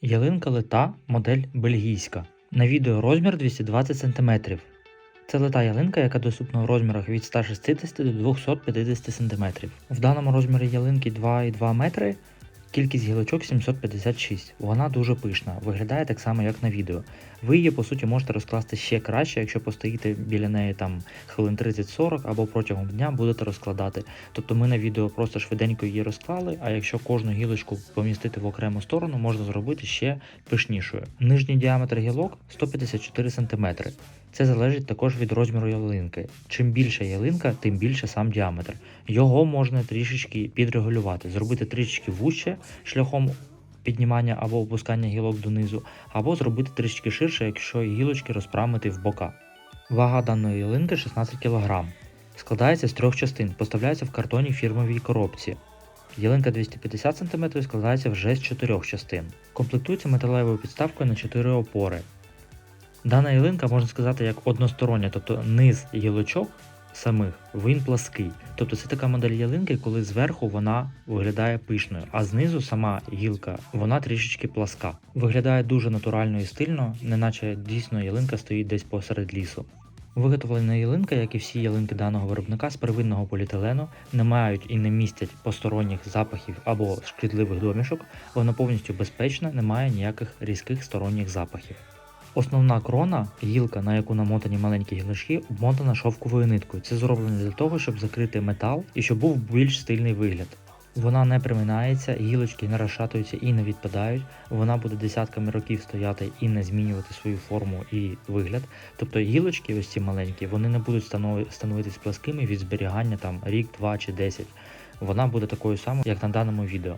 Ялинка лита, модель бельгійська. На відео розмір 220 см. Це лита ялинка, яка доступна в розмірах від 160 до 250 см. В даному розмірі ялинки 2,2 метри. Кількість гілочок 756. Вона дуже пишна, виглядає так само, як на відео. Ви її, по суті, можете розкласти ще краще, якщо постоїте біля неї там хвилин 30-40 або протягом дня будете розкладати. Тобто ми на відео просто швиденько її розклали, а якщо кожну гілочку помістити в окрему сторону, можна зробити ще пишнішою. Нижній діаметр гілок 154 см. Це залежить також від розміру ялинки. Чим більша ялинка, тим більше сам діаметр. Його можна трішечки підрегулювати, зробити трішечки вужче шляхом піднімання або опускання гілок донизу, або зробити трішечки ширше, якщо гілочки розпрамити в бока. Вага даної ялинки 16 кг. Складається з трьох частин, поставляється в картонній фірмовій коробці. Ялинка 250 см складається вже з чотирьох частин. Комплектується металевою підставкою на 4 опори. Дана ялинка можна сказати як одностороння, тобто низ гілочок самих він плаский. Тобто це така модель ялинки, коли зверху вона виглядає пишною, а знизу сама гілка вона трішечки пласка. Виглядає дуже натурально і стильно, неначе дійсно ялинка стоїть десь посеред лісу. Виготовлена ялинка, як і всі ялинки даного виробника з первинного поліетилену, не мають і не містять посторонніх запахів або шкідливих домішок, вона повністю безпечна, не має ніяких різких сторонніх запахів. Основна крона, гілка, на яку намотані маленькі гілочки, обмотана шовковою ниткою. Це зроблено для того, щоб закрити метал і щоб був більш стильний вигляд. Вона не приминається, гілочки не розшатуються і не відпадають. Вона буде десятками років стояти і не змінювати свою форму і вигляд. Тобто гілочки, ось ці маленькі, вони не будуть станови- становитись пласкими від зберігання там рік, два чи десять. Вона буде такою самою, як на даному відео.